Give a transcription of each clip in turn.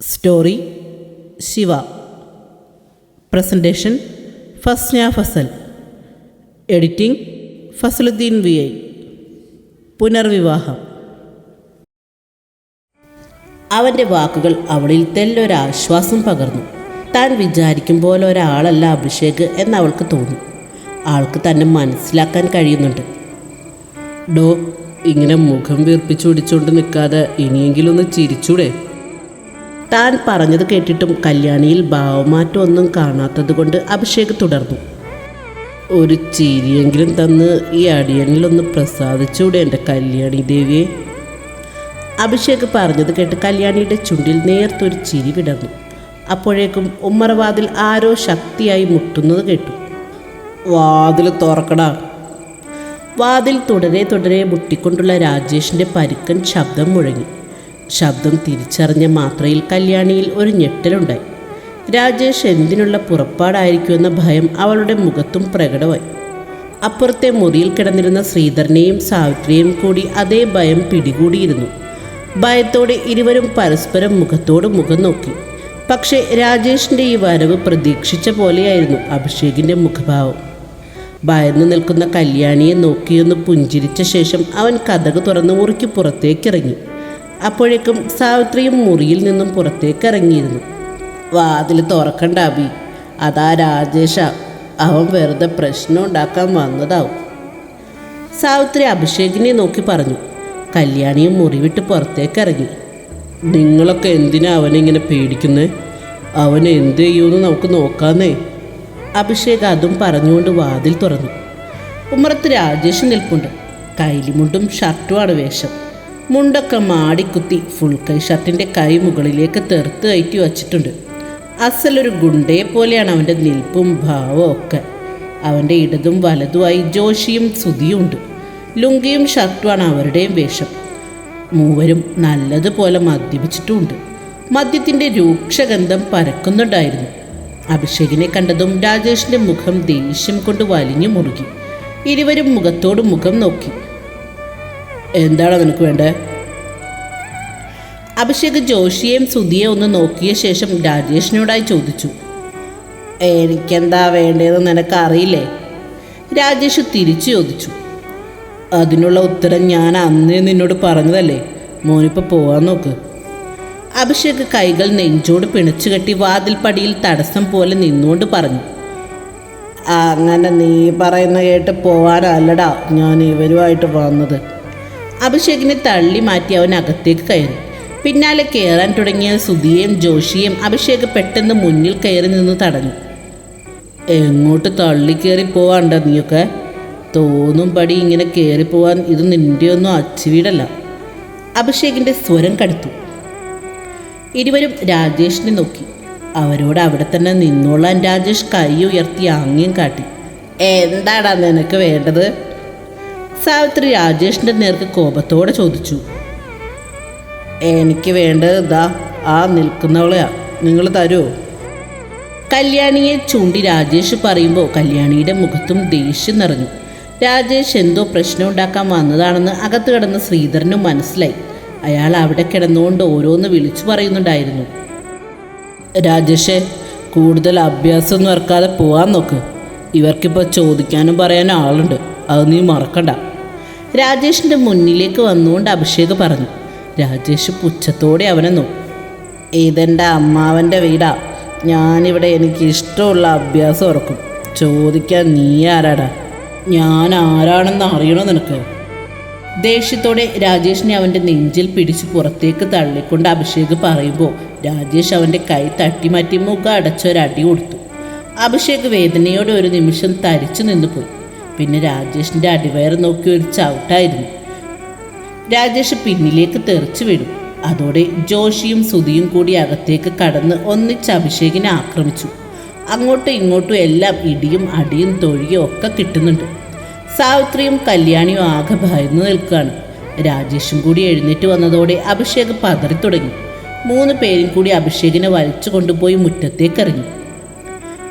Story Shiva presentation Fasna Fasal editing Fasaluddin V I പുനർവിവാഹം അവന്റെ വാക്കുകൾ അവളിൽ തെല്ലൊരാശ്വാസം പകർന്നു. താൻ വിചാരിക്കും പോലെ ഒരാളല്ല അഭിഷേക് എന്നവൾക്ക് തോന്നി. ആൾക്ക് തന്നെ മനസ്സിലാക്കാൻ കഴിയുന്നുണ്ട്. ഡോ ഇങ്ങനെ മുഖം വീർപ്പിച്ചു പിടിച്ചുകൊണ്ട് നിൽക്കാതെ ഇനിയെങ്കിലും ഒന്ന് ചിരിച്ചൂടെ? താൻ പറഞ്ഞത് കേട്ടിട്ടും കല്യാണിയിൽ ഭാവമാറ്റം ഒന്നും കാണാത്തത് കൊണ്ട് അഭിഷേക് തുടർന്നു. ഒരു ചിരിയെങ്കിലും തന്ന് ഈ അടിയനിലൊന്ന് പ്രസാദിച്ചൂടെ എന്റെ കല്യാണി ദേവിയെ? അഭിഷേക് പറഞ്ഞത് കേട്ട് കല്യാണിയുടെ ചുണ്ടിൽ നേർത്തൊരു ചിരി വിടർന്നു. അപ്പോഴേക്കും ഉമ്മറവാതിൽ ആരോ ശക്തിയായി മുട്ടുന്നത് കേട്ടു. വാതിൽ തുറക്കടാ. വാതിൽ തുടരെ തുടരെ മുട്ടിക്കൊണ്ടുള്ള രാജേഷിന്റെ പരുക്കൻ ശബ്ദം മുഴങ്ങി. ശബ്ദം തിരിച്ചറിഞ്ഞ മാത്രയിൽ കല്യാണിയിൽ ഒരു ഞെട്ടലുണ്ടായി. രാജേഷ് എന്തിനുള്ള പുറപ്പാടായിരിക്കുമെന്ന ഭയം അവളുടെ മുഖത്തും പ്രകടമായി. അപ്പുറത്തെ മുറിയിൽ കിടന്നിരുന്ന ശ്രീധരനെയും സാവിത്രിയെയും കൂടി അതേ ഭയം പിടികൂടിയിരുന്നു. ഭയത്തോടെ ഇരുവരും പരസ്പരം മുഖത്തോട് മുഖം നോക്കി. പക്ഷേ രാജേഷിന്റെ ഈ വരവ് പ്രതീക്ഷിച്ച പോലെയായിരുന്നു അഭിഷേകിന്റെ മുഖഭാവം. ഭയന്നു നിൽക്കുന്ന കല്യാണിയെ നോക്കിയൊന്ന് പുഞ്ചിരിച്ച ശേഷം അവൻ കഥക് തുറന്ന് മുറിക്ക് പുറത്തേക്കിറങ്ങി. അപ്പോഴേക്കും സാവിത്രിയും മുറിയിൽ നിന്നും പുറത്തേക്ക് ഇറങ്ങിയിരുന്നു വാതിൽ തുറക്കണ്ട അബി അതാ രാജേഷ. അവൻ വെറുതെ പ്രശ്നം ഉണ്ടാക്കാൻ വന്നതാവും. സാവിത്രി അഭിഷേകിനെ നോക്കി പറഞ്ഞു. കല്യാണിയും മുറിവിട്ട് പുറത്തേക്കിറങ്ങി. നിങ്ങളൊക്കെ എന്തിനാ അവനെ ഇങ്ങനെ പേടിക്കുന്നേ? അവൻ എന്ത് ചെയ്യുമെന്ന് നമുക്ക് നോക്കാന്നേ. അഭിഷേക് അതും പറഞ്ഞുകൊണ്ട് വാതിൽ തുറന്നു. ഉമ്മറത്ത് രാജേഷ് നിൽപ്പുണ്ട്. കൈലിമുണ്ടും ഷർട്ടുമാണ് വേഷം. മുണ്ടൊക്കെ മാടിക്കുത്തി ഫുൾ കൈ ഷർട്ടിന്റെ കൈ മുകളിലേക്ക് തെറുത്ത് കയറ്റി വച്ചിട്ടുണ്ട്. അസലൊരു ഗുണ്ടയെ പോലെയാണ് അവന്റെ നിൽപ്പും ഭാവവും ഒക്കെ. അവന്റെ ഇടതും വലതുമായി ജോഷിയും സുതിയും ഉണ്ട്. ലുങ്കിയും ഷർട്ടുമാണ് അവരുടെയും വേഷം. മൂവരും നല്ലതുപോലെ മദ്യപിച്ചിട്ടുമുണ്ട്. മദ്യത്തിന്റെ രൂക്ഷഗന്ധം പരക്കുന്നുണ്ടായിരുന്നു. അഭിഷേകിനെ കണ്ടതും രാജേഷിന്റെ മുഖം ദേഷ്യം കൊണ്ട് വലിഞ്ഞു മുറുകി. ഇരുവരും മുഖത്തോട് മുഖം നോക്കി. എന്താണ് നിനക്ക് വേണ്ടേ? അഭിഷേക് ജോഷിയെയും സുധിയെ ഒന്ന് നോക്കിയ ശേഷം രാജേഷിനോടായി ചോദിച്ചു. എനിക്കെന്താ വേണ്ടതെന്ന് നിനക്കറിയില്ലേ? രാജേഷ് തിരിച്ചു ചോദിച്ചു. അതിനുള്ള ഉത്തരം ഞാൻ അന്നേ നിന്നോട് പറഞ്ഞതല്ലേ. മോനിപ്പോൾ പോവാൻ നോക്ക്. അഭിഷേക് കൈകൾ നെഞ്ചോട് പിണച്ചുകെട്ടി വാതിൽപ്പടിയിൽ തടസ്സം പോലെ നിന്നുകൊണ്ട് പറഞ്ഞു. അങ്ങനെ നീ പറയുന്ന കേട്ട് പോവാനല്ലടാ ഞാൻ ഇവരുമായിട്ട് വന്നത്. അഭിഷേകിനെ തള്ളി മാറ്റി അവൻ അകത്തേക്ക് കയറി. പിന്നാലെ കയറാൻ തുടങ്ങിയ സുധിയെയും ജോഷിയേയും അഭിഷേക് പെട്ടെന്ന് മുന്നിൽ കയറി നിന്ന് തടഞ്ഞു. എങ്ങോട്ട് തള്ളി കയറി പോവാണ്ട നീയൊക്കെ? തോന്നും പടി ഇങ്ങനെ കയറി പോവാൻ ഇത് നിന്റെയൊന്നും അച്ചുവീടല്ല അഭിഷേകിന്റെ സ്വരം കടുത്തു. ഇരുവരും രാജേഷിനെ നോക്കി. അവരോട് അവിടെ തന്നെ നിന്നോളാൻ രാജേഷ് കൈ ഉയർത്തി ആംഗ്യം കാട്ടി. എന്താടാ നിനക്ക് വേണ്ടത്? സാവിത്രി രാജേഷിന്റെ നേർക്ക് കോപത്തോടെ ചോദിച്ചു. എനിക്ക് വേണ്ടത് ഇതാ ആ നിൽക്കുന്നവളെയാ. നിങ്ങൾ തരുമോ കല്യാണിയെ ചൂണ്ടി രാജേഷ് പറയുമ്പോൾ കല്യാണിയുടെ മുഖത്തും ദേഷ്യം നിറഞ്ഞു. രാജേഷ് എന്തോ പ്രശ്നം ഉണ്ടാക്കാൻ വന്നതാണെന്ന് അകത്ത് കിടന്ന ശ്രീധരനും മനസ്സിലായി. അയാൾ അവിടെ കിടന്നുകൊണ്ട് ഓരോന്ന് വിളിച്ചു പറയുന്നുണ്ടായിരുന്നു. രാജേഷേ കൂടുതൽ അഭ്യാസമൊന്നും ഇറക്കാതെ പോവാൻ നോക്ക്. ഇവർക്കിപ്പോൾ ചോദിക്കാനും പറയാനും ആളുണ്ട്. അത് നീ മറക്കണ്ട. രാജേഷിന്റെ മുന്നിലേക്ക് വന്നുകൊണ്ട് അഭിഷേക് പറഞ്ഞു. രാജേഷ് പുച്ഛത്തോടെ അവനെ നോക്കി. ഇതെന്റെ അമ്മാവന്റെ വീടാ. ഞാനിവിടെ എനിക്ക് ഇഷ്ടമുള്ള അഭ്യാസം ഉറക്കും ചോദിക്കാൻ നീ ആരാടാ? ഞാൻ ആരാണെന്ന് അറിയണോ നിനക്ക്? ദേഷ്യത്തോടെ രാജേഷിനെ അവന്റെ നെഞ്ചിൽ പിടിച്ച് പുറത്തേക്ക് തള്ളിക്കൊണ്ട് അഭിഷേക് പറയുമ്പോൾ രാജേഷ് അവന്റെ കൈ തട്ടിമാറ്റി മുഖം അടച്ചൊരടി കൊടുത്തു. അഭിഷേക് വേദനയോടെ ഒരു നിമിഷം തരിച്ചു നിന്നുപോയി. പിന്നെ രാജേഷിന്റെ അടിവയർ നോക്കി ഒരു ചവിട്ടായിരുന്നു. രാജേഷ് പിന്നിലേക്ക് തെറിച്ചു വീണു. അതോടെ ജോഷിയും സുധിയും കൂടി അകത്തേക്ക് കടന്ന് ഒന്നിച്ച് അഭിഷേകിനെ ആക്രമിച്ചു. അങ്ങോട്ടും ഇങ്ങോട്ടും എല്ലാം ഇടിയും അടിയും തൊഴിയും ഒക്കെ കിട്ടുന്നുണ്ട്. സാവിത്രിയും കല്യാണിയും ആകെ ഭയന്നു നിൽക്കുകയാണ്. രാജേഷും കൂടി എഴുന്നേറ്റ് വന്നതോടെ അഭിഷേക് പതറി തുടങ്ങി. മൂന്ന് പേരും കൂടി അഭിഷേകിനെ വലിച്ചു കൊണ്ടുപോയി മുറ്റത്തേക്കെറിഞ്ഞു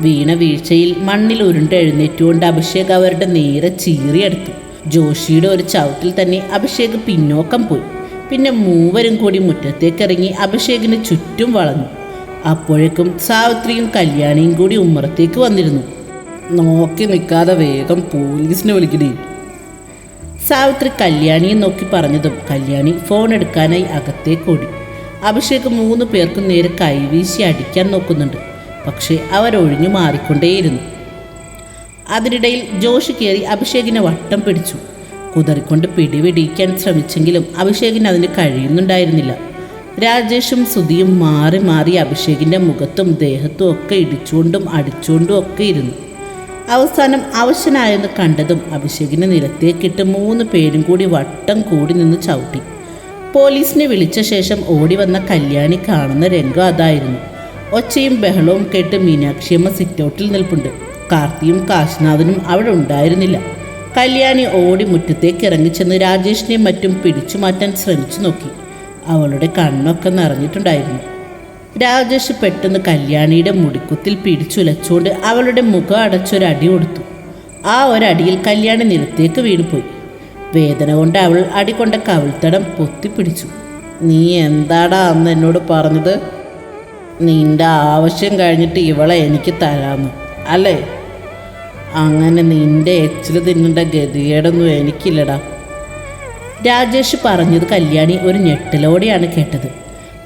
വീണ വീഴ്ചയിൽ മണ്ണിൽ ഉരുണ്ട് എഴുന്നേറ്റുകൊണ്ട് അഭിഷേക് അവരുടെ നേരെ ചീറിയെടുത്തു. ജോഷിയുടെ ഒരു ചവിട്ടിൽ തന്നെ അഭിഷേക് പിന്നോക്കം പോയി. പിന്നെ മൂവരും കൂടി മുറ്റത്തേക്കിറങ്ങി അഭിഷേകിന് ചുറ്റും വളഞ്ഞു. അപ്പോഴേക്കും സാവിത്രിയും കല്യാണിയും കൂടി ഉമ്മറത്തേക്ക് വന്നിരുന്നു. നോക്കി നിൽക്കാതെ വേഗം പോലീസിനെ വിളിക്കണേ സാവിത്രി കല്യാണിയെ നോക്കി പറഞ്ഞതും കല്യാണി ഫോൺ എടുക്കാനായി അകത്തേക്ക് ഓടി. അഭിഷേക് മൂന്ന് പേർക്കും നേരെ കൈവീശി അടിക്കാൻ നോക്കുന്നുണ്ട്. പക്ഷേ അവരൊഴിഞ്ഞു മാറിക്കൊണ്ടേയിരുന്നു. അതിനിടയിൽ ജോഷ് കയറി അഭിഷേകിനെ വട്ടം പിടിച്ചു. കുതറിക്കൊണ്ട് പിടിപിടിക്കാൻ ശ്രമിച്ചെങ്കിലും അഭിഷേകിന് അതിന് കഴിയുന്നുണ്ടായിരുന്നില്ല. രാജേഷും സുധിയും മാറി മാറി അഭിഷേകിന്റെ മുഖത്തും ദേഹത്തും ഒക്കെ ഇടിച്ചുകൊണ്ടും അടിച്ചുകൊണ്ടും ഒക്കെ ഇരുന്നു. അവസാനം അവശനായെന്ന് കണ്ടതും അഭിഷേകിനെ നിലത്തേക്കിട്ട് മൂന്ന് പേരും കൂടി വട്ടം കൂടി നിന്ന് ചവിട്ടി. പോലീസിനെ വിളിച്ച ശേഷം ഓടി വന്ന കല്യാണി കാണുന്ന രംഗം അതായിരുന്നു. ഒച്ചയും ബഹളവും കേട്ട് മീനാക്ഷിയമ്മ സിറ്റൗട്ടിൽ നിൽപ്പുണ്ട്. കാർത്തിയും കാശിനാഥനും അവിടെ ഉണ്ടായിരുന്നില്ല. കല്യാണി ഓടി മുറ്റത്തേക്ക് ഇറങ്ങിച്ചെന്ന് രാജേഷിനെയും മറ്റും പിടിച്ചു മാറ്റാൻ ശ്രമിച്ചു നോക്കി. അവളുടെ കണ്ണൊക്കെ നിറഞ്ഞിട്ടുണ്ടായിരുന്നു. രാജേഷ് പെട്ടെന്ന് കല്യാണിയുടെ മുടിക്കുത്തിൽ പിടിച്ചുലച്ചുകൊണ്ട് അവളുടെ മുഖം അടച്ചൊരടി കൊടുത്തു. ആ ഒരടിയിൽ കല്യാണി നിലത്തേക്ക് വീണുപോയി. വേദന കൊണ്ട് അവൾ അടി കൊണ്ട കവിൾത്തടം പൊത്തിപ്പിടിച്ചു. നീ എന്താടാ അന്ന് എന്നോട് പറഞ്ഞത്? നിന്റെ ആവശ്യം കഴിഞ്ഞിട്ട് ഇവളെ എനിക്ക് തരാമെന്ന് അല്ലേ? അങ്ങനെ നിന്റെ എച്ചിൽ തിന്നേണ്ട ഗതികേടൊന്നും എനിക്കില്ലടാ. രാജേഷ് പറഞ്ഞത് കല്യാണി ഒരു ഞെട്ടലോടെയാണ് കേട്ടത്.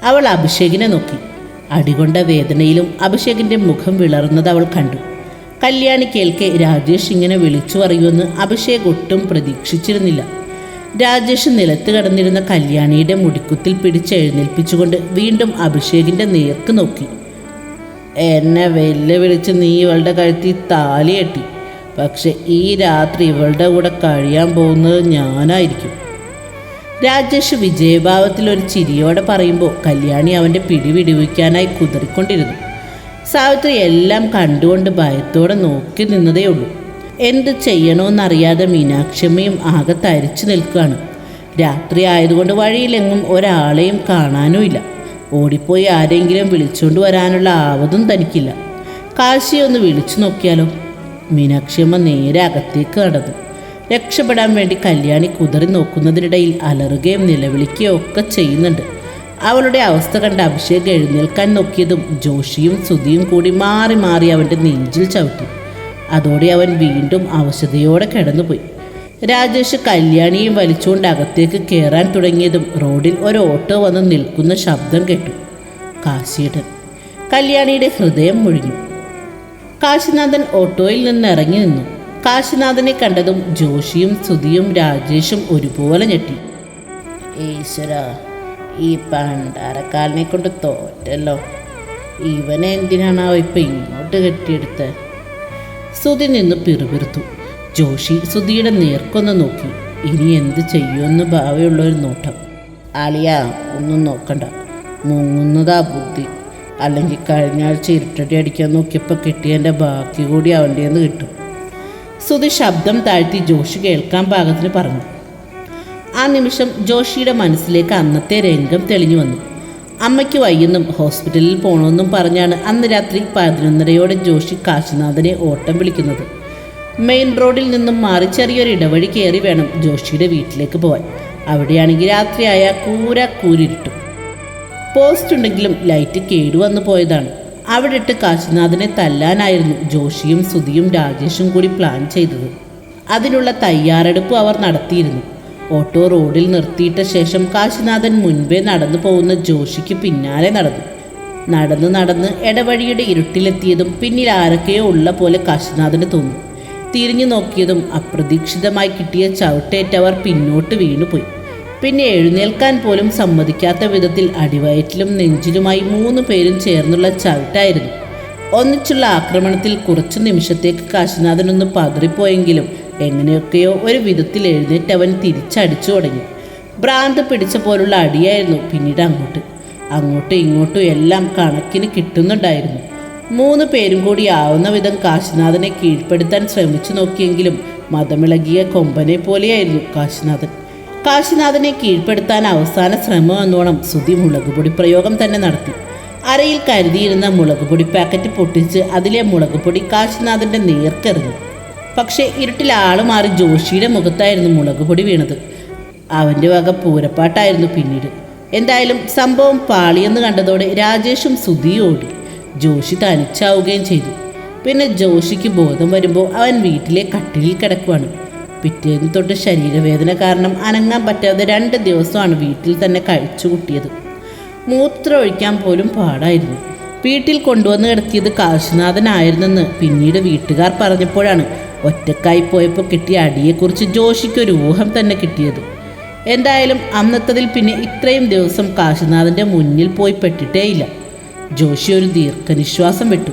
അവൾ അഭിഷേകിനെ നോക്കി. അടികൊണ്ട വേദനയിലും അഭിഷേകിന്റെ മുഖം വിളർന്നത് അവൾ കണ്ടു. കല്യാണി കേൾക്കെ രാജേഷ് ഇങ്ങനെ വിളിച്ചു പറയുമെന്ന് അഭിഷേക് ഒട്ടും പ്രതീക്ഷിച്ചിരുന്നില്ല. രാജേഷ് നിലത്ത് കടന്നിരുന്ന കല്യാണിയുടെ മുടിക്കുത്തിൽ പിടിച്ചെഴുന്നേൽപ്പിച്ചുകൊണ്ട് വീണ്ടും അഭിഷേകിന്റെ നേർക്ക് നോക്കി. എന്നെ വെല്ലുവിളിച്ച് നീ ഇവളുടെ കഴുത്തിൽ താലി കെട്ടി പക്ഷെ ഈ രാത്രി ഇവളുടെ കൂടെ കഴിയാൻ പോകുന്നത് ഞാനായിരിക്കും. രാജേഷ് വിജയഭാവത്തിൽ ഒരു ചിരിയോടെ പറയുമ്പോൾ കല്യാണി അവന്റെ പിടി വിടുവിക്കാനായി കുതിറിക്കൊണ്ടിരുന്നു സാവിത്രി എല്ലാം കണ്ടുകൊണ്ട് ഭയത്തോടെ നോക്കി നിന്നതേ ഉള്ളൂ. എന്ത് ചെയ്യണമെന്നറിയാതെ മീനാക്ഷമ്മയും ആകെ തരിച്ചു നിൽക്കുകയാണ്. രാത്രി ആയതുകൊണ്ട് വഴിയിലെങ്ങും ഒരാളെയും കാണാനുമില്ല. ഓടിപ്പോയി ആരെങ്കിലും വിളിച്ചുകൊണ്ട് വരാനുള്ള ആവതും തനിക്കില്ല. കാശിയെ ഒന്ന് വിളിച്ചു നോക്കിയാലോ? മീനാക്ഷിയമ്മ നേരെ അകത്തേക്ക് നടന്നു. രക്ഷപ്പെടാൻ വേണ്ടി കല്യാണി കുതറി നോക്കുന്നതിനിടയിൽ അലറുകയും നിലവിളിക്കുകയോ ഒക്കെ ചെയ്യുന്നുണ്ട്. അവളുടെ അവസ്ഥ കണ്ട് അഭിഷേക് എഴുന്നേൽക്കാൻ നോക്കിയതും ജോഷിയും സുധിയും കൂടി മാറി മാറി അവന്റെ നെഞ്ചിൽ ചവിട്ടി. അതോടെ അവൻ വീണ്ടും അവശതയോടെ കിടന്നുപോയി. രാജേഷ് കല്യാണിയും വലിച്ചുകൊണ്ട് അകത്തേക്ക് കയറാൻ തുടങ്ങിയതും റോഡിൽ ഒരു ഓട്ടോ വന്ന് നിൽക്കുന്ന ശബ്ദം കേട്ടു. കാശിയേട്ടൻ. കല്യാണിയുടെ ഹൃദയം മുഴിഞ്ഞു. കാശിനാഥൻ ഓട്ടോയിൽ നിന്ന് ഇറങ്ങി നിന്നു. കാശിനാഥനെ കണ്ടതും ജോഷിയും സുധിയും രാജേഷും ഒരുപോലെ ഞെട്ടി. ഈശ്വര ഈ പണ്ടാരക്കാലിനെ കൊണ്ട് തോറ്റല്ലോ. ഇവനെ എന്തിനാണാവോ ഇപ്പം ഇങ്ങോട്ട് കെട്ടിയെടുത്ത്? സുധി നിന്ന് പിറുപിറുത്തു. ജോഷി സുധിയുടെ നേർക്കൊന്ന് നോക്കി. ഇനി എന്ത് ചെയ്യുമെന്ന് ഭാവിയുള്ള ഒരു നോട്ടം. ആലിയ ഒന്നും നോക്കണ്ട. മുങ്ങുന്നതാ ബുദ്ധി. അല്ലെങ്കിൽ കഴിഞ്ഞ ആഴ്ച ഇരുട്ടടി അടിക്കാൻ നോക്കിയപ്പോൾ കിട്ടിയതിന്റെ ബാക്കി കൂടി അവന്റെ കിട്ടും. സുധി ശബ്ദം താഴ്ത്തി ജോഷി കേൾക്കാൻ പാകത്തിന് പറഞ്ഞു. ആ നിമിഷം ജോഷിയുടെ മനസ്സിലേക്ക് അന്നത്തെ രംഗം തെളിഞ്ഞു വന്നു. അമ്മയ്ക്ക് വയ്യെന്നും ഹോസ്പിറ്റലിൽ പോകണമെന്നും പറഞ്ഞാണ് അന്ന് രാത്രി പതിനൊന്നരയോടെ ജോഷി കാശിനാഥനെ ഓട്ടം വിളിക്കുന്നത്. മെയിൻ റോഡിൽ നിന്നും മാറി ചെറിയൊരു ഇടവഴി കയറി വേണം ജോഷിയുടെ വീട്ടിലേക്ക് പോവാൻ. അവിടെയാണെങ്കിൽ രാത്രിയായ കൂര കൂരിരുട്ടും. പോസ്റ്റ് ഉണ്ടെങ്കിലും ലൈറ്റ് കേടുവന്നു പോയതാണ്. അവിടെ ഇട്ട് കാശിനാഥനെ തല്ലാനായിരുന്നു ജോഷിയും സുധിയും രാജേഷും കൂടി പ്ലാൻ ചെയ്തത്. അതിനുള്ള തയ്യാറെടുപ്പ് അവർ നടത്തിയിരുന്നു. ഓട്ടോ റോഡിൽ നിർത്തിയിട്ട ശേഷം കാശിനാഥൻ മുൻപേ നടന്നു പോകുന്ന ജോഷിക്ക് പിന്നാലെ നടന്നു. നടന്ന് നടന്ന് ഇടവഴിയുടെ ഇരുട്ടിലെത്തിയതും പിന്നിൽ ആരൊക്കെയോ ഉള്ള പോലെ കാശിനാഥന് തോന്നി. തിരിഞ്ഞു നോക്കിയതും അപ്രതീക്ഷിതമായി കിട്ടിയ ചവിട്ടേറ്റവർ പിന്നോട്ട് വീണുപോയി. പിന്നെ എഴുന്നേൽക്കാൻ പോലും സമ്മതിക്കാത്ത വിധത്തിൽ അടിവയറ്റിലും നെഞ്ചിലുമായി മൂന്ന് പേരും ചേർന്നുള്ള ചവിട്ടായിരുന്നു. ഒന്നിച്ചുള്ള ആക്രമണത്തിൽ കുറച്ചു നിമിഷത്തേക്ക് കാശിനാഥനൊന്ന് പതറിപ്പോയെങ്കിലും എങ്ങനെയൊക്കെയോ ഒരു വിധത്തിൽ എഴുന്നേറ്റ് അവൻ തിരിച്ചടിച്ചു തുടങ്ങി. ഭ്രാന്ത് പിടിച്ച പോലുള്ള അടിയായിരുന്നു പിന്നീട് അങ്ങോട്ട്. അങ്ങോട്ടും ഇങ്ങോട്ടും എല്ലാം കണക്കിന് കിട്ടുന്നുണ്ടായിരുന്നു. മൂന്ന് പേരും കൂടി ആവുന്ന വിധം കാശിനാഥനെ കീഴ്പ്പെടുത്താൻ ശ്രമിച്ചു നോക്കിയെങ്കിലും മതമിളകിയ കൊമ്പനെ പോലെയായിരുന്നു കാശിനാഥൻ. കാശിനാഥനെ കീഴ്പ്പെടുത്താൻ അവസാന ശ്രമം എന്നോണം സുധി മുളകുപൊടി പ്രയോഗം തന്നെ നടത്തി. അരയിൽ കരുതിയിരുന്ന മുളകുപൊടി പാക്കറ്റ് പൊട്ടിച്ച് അതിലെ മുളകുപൊടി കാശിനാഥന്റെ നേർക്കെറിഞ്ഞു. പക്ഷേ ഇരുട്ടിൽ ആൾ മാറി ജോഷിയുടെ മുഖത്തായിരുന്നു മുളകുപൊടി വീണത്. അവന്റെ വക പൂരപ്പാട്ടായിരുന്നു പിന്നീട്. എന്തായാലും സംഭവം പാളിയെന്ന് കണ്ടതോടെ രാജേഷും സുധിയും ഓടി. ജോഷി തനിച്ചാവുകയും ചെയ്തു. പിന്നെ ജോഷിക്ക് ബോധം വരുമ്പോൾ അവൻ വീട്ടിലെ കട്ടിലിൽ കിടക്കുവാണ്. പിറ്റേന്ന് തൊട്ട് ശരീരവേദന കാരണം അനങ്ങാൻ പറ്റാതെ രണ്ട് ദിവസമാണ് വീട്ടിൽ തന്നെ കഴിച്ചു കൂട്ടിയത്. മൂത്രം ഒഴിക്കാൻ പോലും പാടായിരുന്നു. വീട്ടിൽ കൊണ്ടുവന്ന് കിടത്തിയത് കാശിനാഥനായിരുന്നെന്ന് പിന്നീട് വീട്ടുകാർ പറഞ്ഞപ്പോഴാണ് ഒറ്റക്കായി പോയപ്പോൾ കിട്ടിയ അടിയെക്കുറിച്ച് ജോഷിക്കൊരു ഊഹം തന്നെ കിട്ടിയത്. എന്തായാലും അന്നത്തതിൽ പിന്നെ ഇത്രയും ദിവസം കാശിനാഥന്റെ മുന്നിൽ പോയി പെട്ടിട്ടേയില്ല. ജോഷി ഒരു ദീർഘനിശ്വാസം വിട്ടു.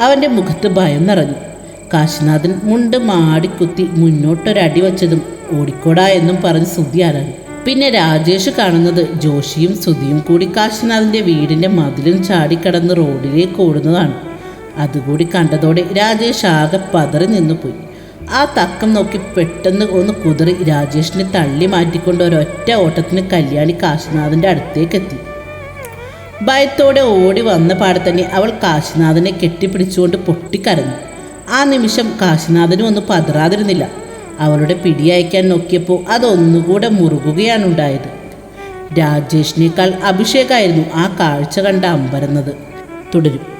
അവന്റെ മുഖത്ത് ഭയം നിറഞ്ഞു. കാശിനാഥൻ മുണ്ട് മാടിക്കുത്തി മുന്നോട്ടൊരടി വച്ചതും ഓടിക്കോടാ എന്നും പറഞ്ഞ് ശ്രുതി ആരാണ് പിന്നെ രാജേഷ് കാണുന്നത് ജോഷിയും ശ്രുതിയും കൂടി കാശിനാഥിന്റെ വീടിന്റെ മതിലും ചാടിക്കടന്ന് റോഡിലേക്ക് ഓടുന്നതാണ്. അതുകൂടി കണ്ടതോടെ രാജേഷ് ആകെ പതറി നിന്നുപോയി. ആ തക്കം നോക്കി പെട്ടെന്ന് ഒന്ന് കുതിറി രാജേഷിനെ തള്ളി മാറ്റിക്കൊണ്ട് ഒരൊറ്റ ഓട്ടത്തിന് കല്യാണി കാശിനാഥിന്റെ അടുത്തേക്കെത്തി. ഭയത്തോടെ ഓടി വന്ന പാടെ തന്നെ അവൾ കാശിനാഥനെ കെട്ടിപ്പിടിച്ചുകൊണ്ട് പൊട്ടിക്കരഞ്ഞു. ആ നിമിഷം കാശിനാഥനും ഒന്ന് പതറാതിരുന്നില്ല. അവളുടെ പിടിയയക്കാൻ നോക്കിയപ്പോൾ അതൊന്നുകൂടെ മുറുകുകയാണ് ഉണ്ടായത് രാജേഷിനേക്കാൾ അഭിഷേകായിരുന്നു ആ കാഴ്ച കണ്ട അമ്പരന്നത്. തുടരും.